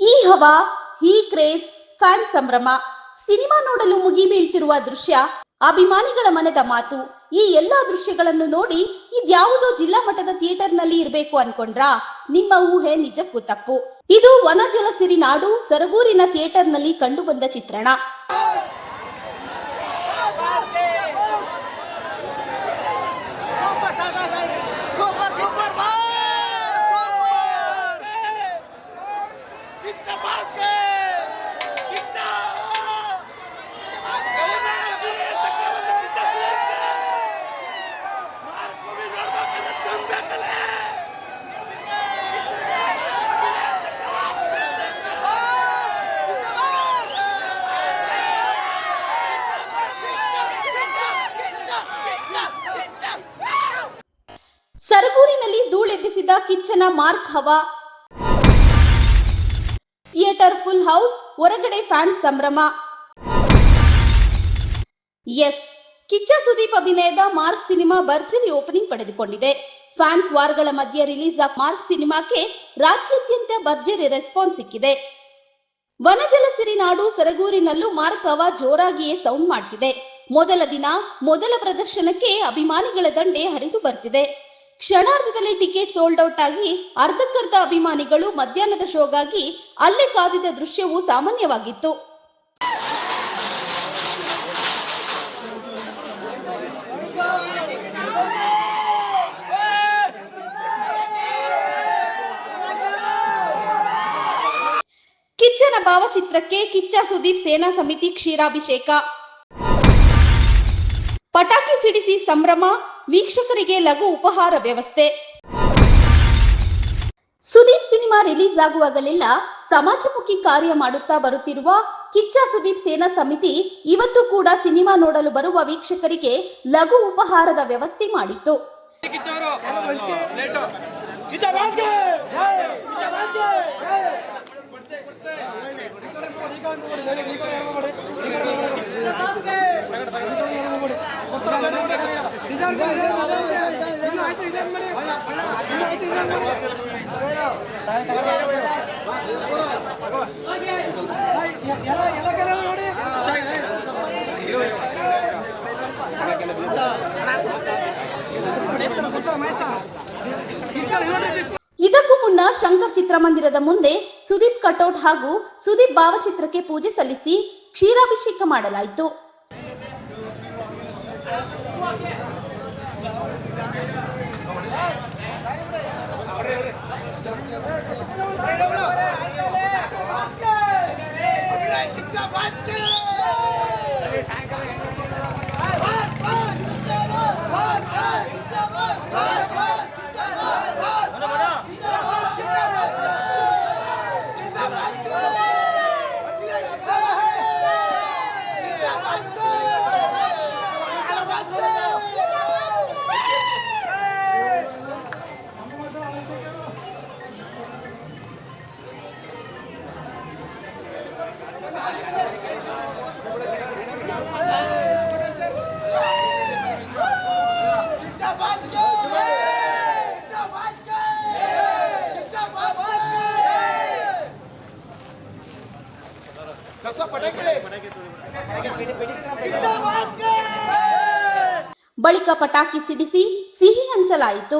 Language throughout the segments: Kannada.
ಈ ಹವಾ ಈ ಕ್ರೇಜ್ ಫ್ಯಾನ್ ಸಂಭ್ರಮ ಸಿನಿಮಾ ನೋಡಲು ಮುಗಿ ಬೀಳ್ತಿರುವ ದೃಶ್ಯ. ಅಭಿಮಾನಿಗಳ ಮನದ ಮಾತು, ಈ ಎಲ್ಲಾ ದೃಶ್ಯಗಳನ್ನು ನೋಡಿ ಇದ್ಯಾವುದೋ ಜಿಲ್ಲಾ ಮಟ್ಟದ ಥಿಯೇಟರ್ನಲ್ಲಿ ಇರಬೇಕು ಅನ್ಕೊಂಡ್ರಾ? ನಿಮ್ಮ ಊಹೆ ನಿಜಕ್ಕೂ ತಪ್ಪು. ಇದು ವನಜಲ ಸರಗೂರಿನ ನಾಡು ಸರಗೂರಿನ ಥಿಯೇಟರ್ನಲ್ಲಿ ಕಂಡುಬಂದ ಚಿತ್ರಣ. ಕಿಚ್ಚನ ಮಾರ್ಕ್ ಹವಾ. ಥಿಯೇಟರ್ ಫುಲ್ ಹೌಸ್, ಹೊರಗಡೆ ಫ್ಯಾನ್ ಸಂಭ್ರಮ. ಎಸ್, ಕಿಚ್ಚ ಸುದೀಪ್ ಅಭಿನಯದ ಮಾರ್ಕ್ ಸಿನಿಮಾ ಭರ್ಜರಿ ಓಪನಿಂಗ್ ಪಡೆದುಕೊಂಡಿದೆ. ಫ್ಯಾನ್ಸ್ ವಾರ್ಗಳ ಮಧ್ಯೆ ರಿಲೀಸ್ ಆಫ್ ಮಾರ್ಕ್ ಸಿನಿಮಾಕ್ಕೆ ರಾಜ್ಯಾದ್ಯಂತ ಭರ್ಜರಿ ರೆಸ್ಪಾನ್ಸ್ ಸಿಕ್ಕಿದೆ. ವನಜಲ ಸಿರಿ ನಾಡು ಸರಗೂರಿನಲ್ಲೂ ಮಾರ್ಕ್ ಹವಾ ಜೋರಾಗಿಯೇ ಸೌಂಡ್ ಮಾಡ್ತಿದೆ. ಮೊದಲ ದಿನ, ಮೊದಲ ಪ್ರದರ್ಶನಕ್ಕೆ ಅಭಿಮಾನಿಗಳ ದಂಡೆ ಹರಿದು ಬರ್ತಿದೆ. ಕ್ಷಣಾರ್ಧದಲ್ಲಿ ಟಿಕೆಟ್ ಸೋಲ್ಡ್ ಔಟ್ ಆಗಿ ಅರ್ಧಕ್ಕರ್ಧ ಅಭಿಮಾನಿಗಳು ಮಧ್ಯಾಹ್ನದ ಶೋಗಾಗಿ ಅಲ್ಲೇ ಕಾದಿದ್ದ ದೃಶ್ಯವು ಸಾಮಾನ್ಯವಾಗಿತ್ತು. ಕಿಚ್ಚನ ಭಾವಚಿತ್ರಕ್ಕೆ ಕಿಚ್ಚ ಸುದೀಪ್ ಸೇನಾ ಸಮಿತಿ ಕ್ಷೀರಾಭಿಷೇಕ. ಪಟಾಕಿ ಸಿಡಿಸಿ ಸಂಭ್ರಮ ವೀಕ್ಷಕರಿಗೆ ಲಘು ಉಪಹಾರ ವ್ಯವಸ್ಥೆ. ಸುದೀಪ್ ಸಿನಿಮಾ ರಿಲೀಸ್ ಆಗುವಾಗಲೆಲ್ಲ ಸಮಾಜಮುಖಿ ಕಾರ್ಯ ಮಾಡುತ್ತಾ ಬರುತ್ತಿರುವ ಕಿಚ್ಚ ಸುದೀಪ್ ಸೇನಾ ಸಮಿತಿ ಇವತ್ತು ಕೂಡ ಸಿನಿಮಾ ನೋಡಲು ಬರುವ ವೀಕ್ಷಕರಿಗೆ ಲಘು ಉಪಹಾರದ ವ್ಯವಸ್ಥೆ ಮಾಡಿತ್ತು. ಇದಕ್ಕೂ ಮುನ್ನ ಶಂಕರ್ ಚಿತ್ರಮಂದಿರದ ಮುಂದೆ ಸುದೀಪ್ ಕಟೌಟ್ ಹಾಗೂ ಸುದೀಪ್ ಭಾವಚಿತ್ರಕ್ಕೆ ಪೂಜೆ ಸಲ್ಲಿಸಿ ಕ್ಷೀರಾಭಿಷೇಕ ಮಾಡಲಾಯಿತು. Obrigado. ಬಳಿಕ ಪಟಾಕಿ ಸಿಡಿಸಿ ಸಿಹಿ ಹಂಚಲಾಯಿತು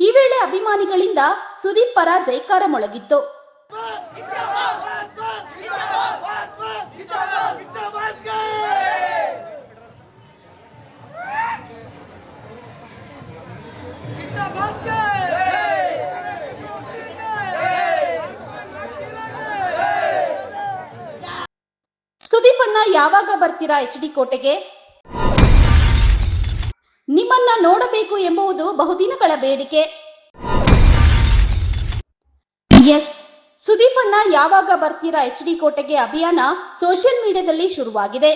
ಈ ವೇಳೆ ಅಭಿಮಾನಿಗಳಿಂದ ಸುದೀಪ್ ಪರ ಜೈಕಾರ ಮೊಳಗಿತ್ತು ಸುದೀಪ್ ಅಣ್ಣ ಯಾವಾಗ ಬರ್ತೀರಾ ಎಚ್ ಡಿ ಕೋಟೆಗೆ? ನಿಮ್ಮನ್ನ ನೋಡಬೇಕು ಎಂಬುದು ಬಹುದಿನಗಳ ಬೇಡಿಕೆ. ಎಸ್. ಸುದೀಪಣ್ಣ ಯಾವಾಗ ಬರ್ತೀರಾ ಎಚ್ ಡಿ ಕೋಟೆಗೆ ಅಭಿಯಾನ ಸೋಷಿಯಲ್ ಮೀಡಿಯಾದಲ್ಲಿ ಶುರುವಾಗಿದೆ.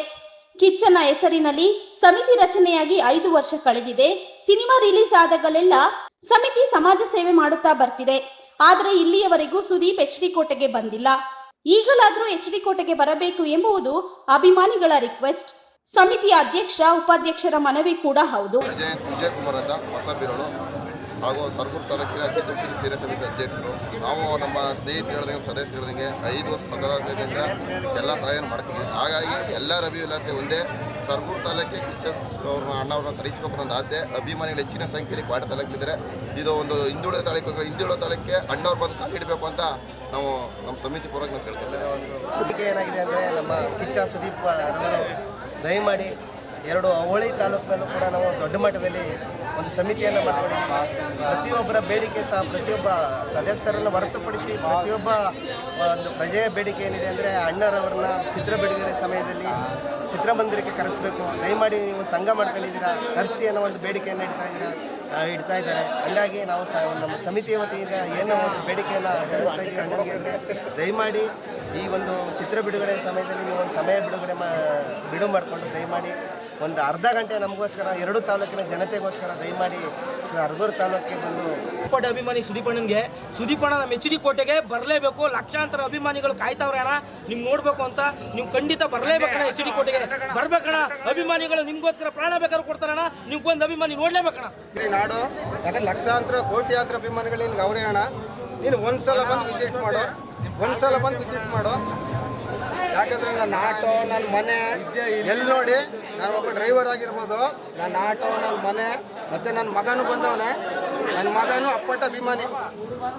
ಕಿಚ್ಚನ ಹೆಸರಿನಲ್ಲಿ ಸಮಿತಿ ರಚನೆಯಾಗಿ ಐದು ವರ್ಷ ಕಳೆದಿದೆ. ಸಿನಿಮಾ ರಿಲೀಸ್ ಆದಾಗಲೆಲ್ಲ ಸಮಿತಿ ಸಮಾಜ ಸೇವೆ ಮಾಡುತ್ತಾ ಬರ್ತಿದೆ. ಆದ್ರೆ ಇಲ್ಲಿಯವರೆಗೂ ಸುದೀಪ್ ಎಚ್ ಡಿ ಕೋಟೆಗೆ ಬಂದಿಲ್ಲ. ಈಗಲಾದರೂ ಎಚ್ ಡಿ ಕೋಟೆಗೆ ಬರಬೇಕು ಎಂಬುದು ಅಭಿಮಾನಿಗಳ ರಿಕ್ವೆಸ್ಟ್. ಸಮಿತಿಯ ಅಧ್ಯಕ್ಷ, ಉಪಾಧ್ಯಕ್ಷರ ಮನವಿ ಕೂಡ ಹೌದು. ಹಾಗೂ ಸರ್ಗೂರು ತಾಲೂಕಿನ ಕಿಚ್ಚಶ್ರೀ ಸೀರೆ ಸಮಿತಿ ಅಧ್ಯಕ್ಷರು, ನಾವು ನಮ್ಮ ಸ್ನೇಹಿತರು ಹೇಳ್ದಂಗೆ ಸದಸ್ಯರು ಹೇಳ್ದಂಗೆ ಐದು ವರ್ಷ ಸದಸ್ಯರಿಂದ ಎಲ್ಲ ಸಹಾಯ ಮಾಡ್ತೀವಿ. ಹಾಗಾಗಿ ಎಲ್ಲ ರವಿ ವಿಲಾಸೆ ಒಂದೇ. ಸರ್ಗೂರು ತಾಲೂಕಿಗೆ ಕಿಚನ್ಸ್ ಅವ್ರನ್ನ, ಅಣ್ಣವ್ರನ್ನ ಕರೆಸಬೇಕು ಅನ್ನೋದು ಆಸೆ. ಅಭಿಮಾನಿಗಳು ಹೆಚ್ಚಿನ ಸಂಖ್ಯೆಯಲ್ಲಿ ಕ್ವಾಟ ತಾಲೂಕಿದ್ರೆ ಇದು ಒಂದು ಹಿಂದುಳಿದ ತಾಲೂಕು, ಹಿಂದುಳಿದ ತಾಲೂಕಿಗೆ ಅಣ್ಣವ್ರು ಬಂದು ಕಾಲಿಡಬೇಕು ಅಂತ ನಾವು ನಮ್ಮ ಸಮಿತಿ ಪರವಾಗಿ ನಾವು ಕೇಳ್ತಿದ್ದೇವೆ ಒಂದು ಏನಾಗಿದೆ ಅಂದರೆ ನಮ್ಮ ಕಿಚ್ಚ ಸುದೀಪ್ ರವರು ದಯಮಾಡಿ ಎರಡು ಅವಳಿ ತಾಲೂಕಿನಲ್ಲೂ ಕೂಡ ನಾವು ದೊಡ್ಡ ಮಟ್ಟದಲ್ಲಿ ಒಂದು ಸಮಿತಿಯನ್ನು ಮಾಡ್ಕೊಂಡಿದ್ದೀವಿ ಪ್ರತಿಯೊಬ್ಬರ ಬೇಡಿಕೆ ಸಹ ಪ್ರತಿಯೊಬ್ಬ ಸದಸ್ಯರನ್ನು ಹೊರತುಪಡಿಸಿ ಪ್ರತಿಯೊಬ್ಬ ಒಂದು ಪ್ರಜೆಯ ಬೇಡಿಕೆ ಏನಿದೆ ಅಂದರೆ ಅಣ್ಣರವ್ರನ್ನ ಚಿತ್ರ ಬಿಡುಗಡೆ ಸಮಯದಲ್ಲಿ ಚಿತ್ರಮಂದಿರಕ್ಕೆ ಕರೆಸಬೇಕು. ದಯಮಾಡಿ ನೀವು ಸಂಘ ಮಾಡ್ಕೊಂಡಿದ್ದೀರಾ, ಕರೆಸಿ ಅನ್ನೋ ಒಂದು ಬೇಡಿಕೆಯನ್ನು ಇಡ್ತಾ ಇದ್ದೀರಾ. ಇಡ್ತಾ ಇದ್ದಾರೆ. ಹಾಗಾಗಿ ನಾವು ನಮ್ಮ ಸಮಿತಿ ವತಿಯಿಂದ ಏನೋ ಒಂದು ಬೇಡಿಕೆಯನ್ನು ಸಲ್ಲಿಸ್ತಾ ಇದ್ದೀವಿ ಅಣ್ಣನಿಗೆ ಅಂದರೆ, ದಯಮಾಡಿ ಈ ಒಂದು ಚಿತ್ರ ಬಿಡುಗಡೆ ಸಮಯದಲ್ಲಿ ನೀವು ಒಂದು ಸಮಯ ಬಿಡುಗಡೆ ಮಾ ಬಿಡು ಮಾಡಿಕೊಂಡು ದಯಮಾಡಿ ಒಂದು ಅರ್ಧ ಗಂಟೆ ನಮಗೋಸ್ಕರ, ಎರಡು ತಾಲೂಕಿನ ಜನತೆಗೋಸ್ಕರ ದಯಮಾಡಿ ಅರ್ಗೂರು ತಾಲೂಕಿಗೆ ಬಂದು ಕೋಟೆ ಅಭಿಮಾನಿ ಸುದೀಪಣ್ಣನಿಗೆ ಸುದೀಪಣ್ಣ ನಮ್ಮ ಎಚ್ ಡಿ ಕೋಟೆಗೆ ಬರಲೇಬೇಕು. ಲಕ್ಷಾಂತರ ಅಭಿಮಾನಿಗಳು ಕಾಯ್ತಾವ್ರೆ ಅಣ್ಣ. ನಿಮ್ಗೆ ನೋಡ್ಬೇಕು ಅಂತ. ನೀವು ಖಂಡಿತ ಬರಲೇಬೇಕಣ್ಣ ಎಚ್ ಡಿ ಕೋಟೆಗೆ. ಬರ್ಬೇಕಣ್ಣ. ಅಭಿಮಾನಿಗಳು ನಿಮಗೋಸ್ಕರ ಪ್ರಾಣ ಬೇಕಾದ್ರೂ ಕೊಡ್ತಾರಣ್ಣ. ನಿಮ್ಗೊಂದು ಅಭಿಮಾನಿ ನೋಡ್ಲೇಬೇಕಣ್ಣ. ನಾಡು ಯಾಕಂದ್ರೆ ಲಕ್ಷಾಂತರ, ಕೋಟ್ಯಾಂತರ ಅಭಿಮಾನಿಗಳು ನಿನ್ಗೆ ಅವರೇ ಅಣ್ಣ ನೀನು ಒಂದ್ಸಲ ಬಂದು ವಿಸಿಟ್ ಮಾಡು. ಒಂದ್ಸಲ ಬಂದು ವಿಸಿಟ್ ಮಾಡು. ಯಾಕಂದ್ರೆ ನನ್ನ ಆಟೋ, ನನ್ನ ಮನೆ ಎಲ್ಲಿ ನೋಡಿ, ನಾನು ಒಬ್ಬ ಡ್ರೈವರ್ ಆಗಿರ್ಬೋದು. ನನ್ನ ಆಟೋ, ನನ್ನ ಮನೆ, ಮತ್ತೆ ನನ್ನ ಮಗನು ಬಂದವನೆ. ನನ್ನ ಮಗನೂ ಅಪ್ಪಟ ಅಭಿಮಾನಿ.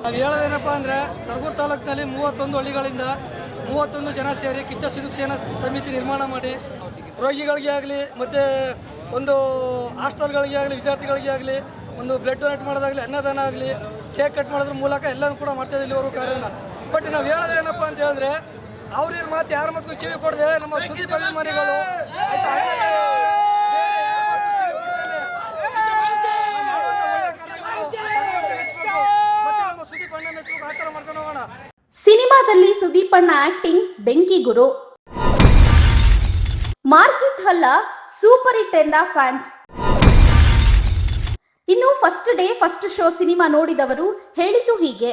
ನಾವು ಹೇಳೋದೇನಪ್ಪ ಅಂದರೆ ಸರ್ಗೂರು ತಾಲೂಕಿನಲ್ಲಿ ಮೂವತ್ತೊಂದು ಹಳ್ಳಿಗಳಿಂದ ಮೂವತ್ತೊಂದು ಜನ ಸೇರಿ ಕಿಚ್ಚ ಸುದೀಪ್ ಸಮಿತಿ ನಿರ್ಮಾಣ ಮಾಡಿ ರೋಗಿಗಳಿಗೆ ಆಗಲಿ, ಮತ್ತು ಒಂದು ಹಾಸ್ಟೆಲ್ಗಳಿಗೆ ಆಗಲಿ, ವಿದ್ಯಾರ್ಥಿಗಳಿಗೆ ಆಗಲಿ, ಒಂದು ಬ್ಲಡ್ ಡೊನೇಟ್ ಮಾಡೋದಾಗಲಿ, ಅನ್ನದಾನ ಆಗಲಿ ಕೇಕ್ ಕಟ್ ಮಾಡೋದ್ರ ಮೂಲಕ ಎಲ್ಲನೂ ಕೂಡ ಮಾಡ್ತಾ ಇಲ್ಲಿವರೆಗೂ ಕಾರ್ಯನ. ಬಟ್ ನಾವು ಹೇಳೋದು ಏನಪ್ಪ ಅಂತ ಹೇಳಿದ್ರೆ, ಅವ್ರ ಮಾತು ಯಾರ ಮಾತು ಕಿವಿ ಕೊಡದೆ, ನಮ್ಮ ಸುದೀಪ್ ಅಭಿಮಾನಿಗಳು. ಸಿನಿಮಾದಲ್ಲಿ ಸುದೀಪಣ್ಣ ಆಕ್ಟಿಂಗ್ ಬೆಂಕಿ ಕಿವಿ ಅಲ್ಲ ಸೂಪರ್ ಹಿಟ್ ಎಂದ ಫ್ಯಾನ್ಸ್. ಇನ್ನು first day first show cinema ನೋಡಿದವರು ಹೇಳಿದ್ದು ಹೀಗೆ.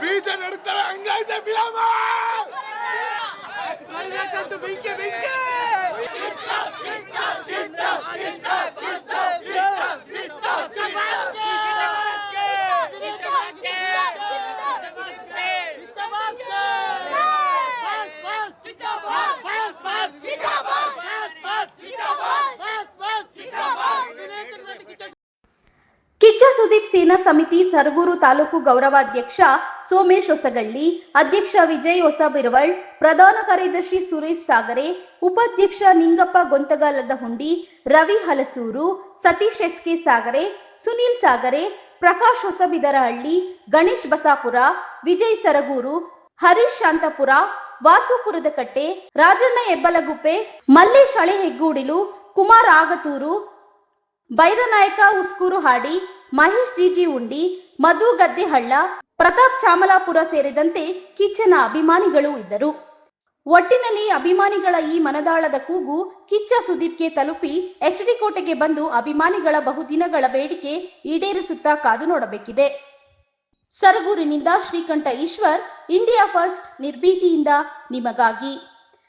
ಬೀಜ ನಡುತ್ತಾರೆ ಹಂಗಾಯ್ತೆ ಫಿಲಮ ಬೆಂಕಿ ಬೆಂಕಿ ಸುದೀಪ್ ಸೇನಾ ಸಮಿತಿ ಸರಗೂರು ತಾಲೂಕು ಗೌರವಾಧ್ಯಕ್ಷ ಸೋಮೇಶ್ ಹೊಸಗಳ್ಳಿ, ಅಧ್ಯಕ್ಷ ವಿಜಯ್ ಹೊಸಬಿರವಳ್, ಪ್ರಧಾನ ಕಾರ್ಯದರ್ಶಿ ಸುರೇಶ್ ಸಾಗರೆ, ಉಪಾಧ್ಯಕ್ಷ ನಿಂಗಪ್ಪ ಗೊಂತಗಾಲದ ಹುಂಡಿ, ರವಿ ಹಲಸೂರು, ಸತೀಶ್ ಎಸ್ಕೆ ಸಾಗರೆ, ಸುನೀಲ್ ಸಾಗರೆ, ಪ್ರಕಾಶ್ ಹೊಸಬಿದರಹಳ್ಳಿ, ಗಣೇಶ್ ಬಸಾಪುರ, ವಿಜಯ್ ಸರಗೂರು, ಹರೀಶ್ ಶಾಂತಪುರ, ವಾಸುಪುರದ ಕಟ್ಟೆ, ರಾಜಣ್ಣ ಹೆಬ್ಬಲಗುಪ್ಪೆ, ಮಲ್ಲೇಶ್ ಹಳೆ ಹೆಗ್ಗೂಡಿಲು ಕುಮಾರ್ ಆಗತೂರು, ಬೈರನಾಯಕ ಉಸ್ಕೂರು ಹಾಡಿ ಮಹೇಶ್ ಜಿಜಿ ಉಂಡಿ, ಮಧು ಗದ್ದೆಹಳ್ಳ, ಪ್ರತಾಪ್ ಚಾಮಲಾಪುರ ಸೇರಿದಂತೆ ಕಿಚ್ಚನ ಅಭಿಮಾನಿಗಳು ಇದ್ದರು. ಒಟ್ಟಿನಲ್ಲಿ ಅಭಿಮಾನಿಗಳ ಈ ಮನದಾಳದ ಕೂಗು ಕಿಚ್ಚ ಸುದೀಪ್ಗೆ ತಲುಪಿ ಎಚ್ ಡಿ ಕೋಟೆಗೆ ಬಂದು ಅಭಿಮಾನಿಗಳ ಬಹುದಿನಗಳ ಬೇಡಿಕೆ ಈಡೇರಿಸುತ್ತಾ ಕಾದು ನೋಡಬೇಕಿದೆ. ಸರಗೂರಿನಿಂದ ಶ್ರೀಕಂಠ ಈಶ್ವರ್, ಇಂಡಿಯಾ ಫಸ್ಟ್ ನಿರ್ಭೀತಿಯಿಂದ ನಿಮಗಾಗಿ.